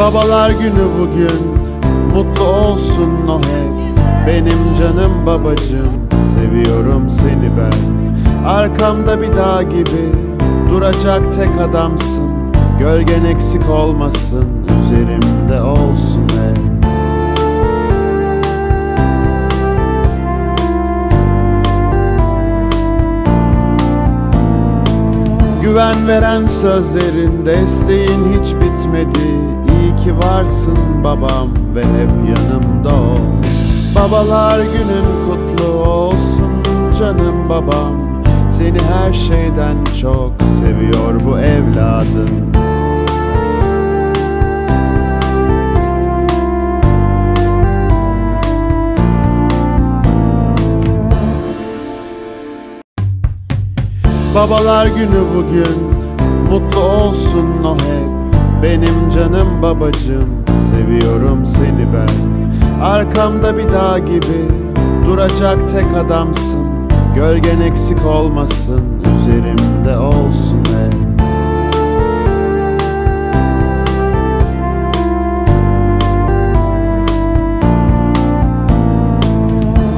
Babalar günü bugün. Mutlu olsun o Benim canım babacığım. Seviyorum seni ben. Arkamda bir dağ gibi Duracak tek adamsın. Gölgen eksik olmasın. Üzerimde olsun hep Güven veren sözlerin desteğin hiç bitmedi İyi ki varsın babam ve hep yanımda ol. Babalar günün kutlu olsun canım babam. Seni her şeyden çok seviyor bu evladım. Babalar günü bugün Mutlu olsun o hep Benim canım babacığım Seviyorum seni ben. Arkamda bir dağ gibi Duracak tek adamsın. Gölgen eksik olmasın Üzerimde olsun hep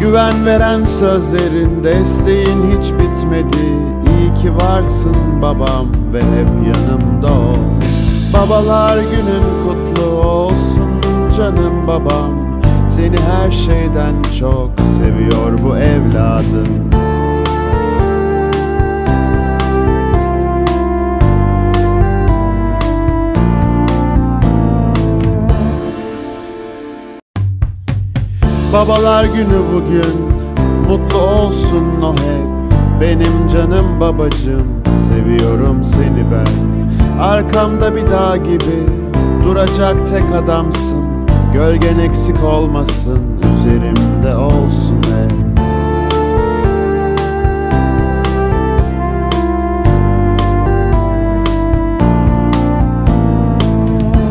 Güven veren sözlerin desteğin hiç bitmedi. İyi ki varsın babam ve hep yanımda ol Babalar günün kutlu olsun canım babam. Seni her şeyden çok seviyor bu evladım. Babalar günü bugün Mutlu olsun o hep. Benim canım babacığım Seviyorum seni ben Arkamda bir dağ gibi Duracak tek adamsın. Gölgen eksik olmasın Üzerimde olsun hep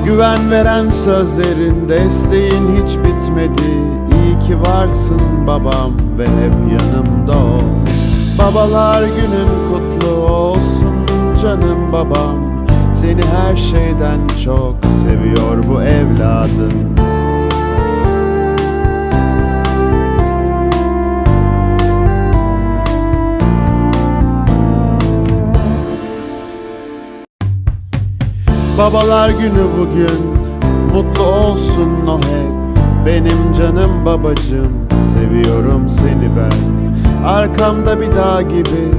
Güven veren sözlerin desteğin hiç bitmedi. İyi ki varsın babam ve hep yanımda ol. Babalar günün kutlu olsun canım babam Seni her şeyden çok seviyor bu evladım. Babalar günü bugün Mutlu olsun o hep. Benim canım babacığım Seviyorum seni ben. Arkamda bir dağ gibi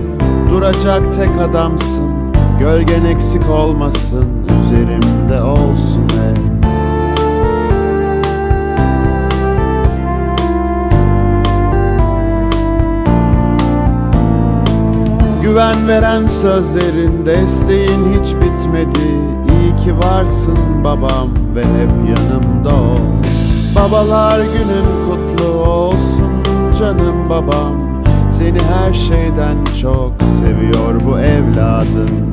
Duracak tek adamsın Gölgen eksik olmasın Üzerimde olsun hep Güven veren sözlerin desteğin hiç bitmedi. İyi ki varsın babam ve hep yanımda ol. Babalar günün kutlu olsun canım babam Seni her şeyden çok seviyor bu evladım.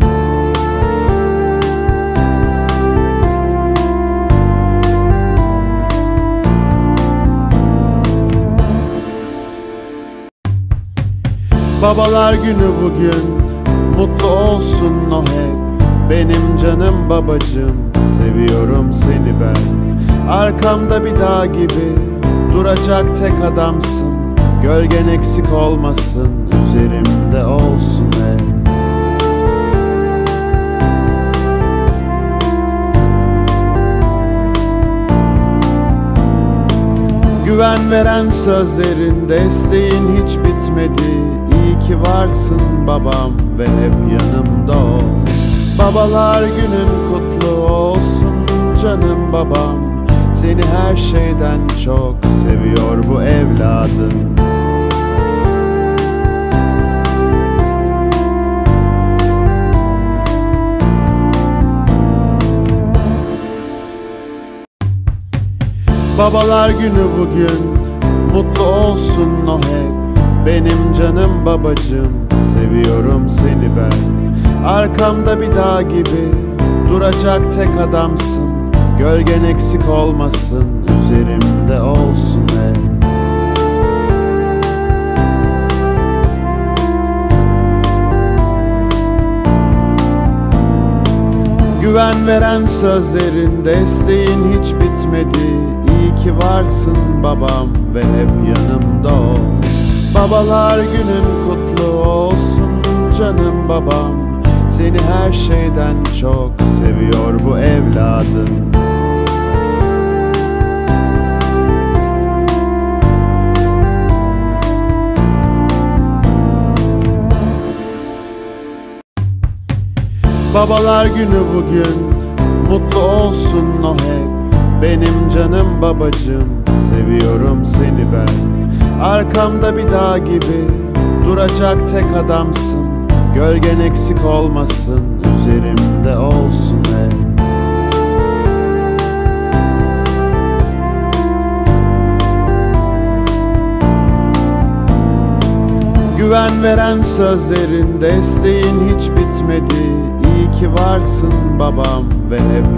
Babalar günü bugün Mutlu olsun o hep Benim canım babacığım Seviyorum seni ben. Arkamda bir dağ gibi Duracak tek adamsın Gölgen eksik olmasın Üzerimde olsun hep Güven veren sözlerin desteğin hiç bitmedi. İyi ki varsın babam ve hep yanımda ol. Babalar günün kutlu olsun canım babam. Seni her şeyden çok seviyor bu evladım Babalar günü bugün. Mutlu olsun o hep Benim canım babacığım. Seviyorum seni ben. Arkamda bir dağ gibi Duracak tek adamsın. Gölgen eksik olmasın Üzerimde olsun hep Güven veren sözlerin desteğin hiç bitmedi İyi ki varsın babam ve hep yanımda ol. Babalar günün kutlu olsun canım babam. Seni her şeyden çok seviyor bu evladım. Babalar günü bugün Mutlu olsun o hep Benim canım babacım Seviyorum seni ben. Arkamda bir dağ gibi Duracak tek adamsın. Gölgen eksik olmasın Üzerimde olsun hep Güven veren sözlerin desteğin hiç bitmedi. İyi ki varsın babam ve hep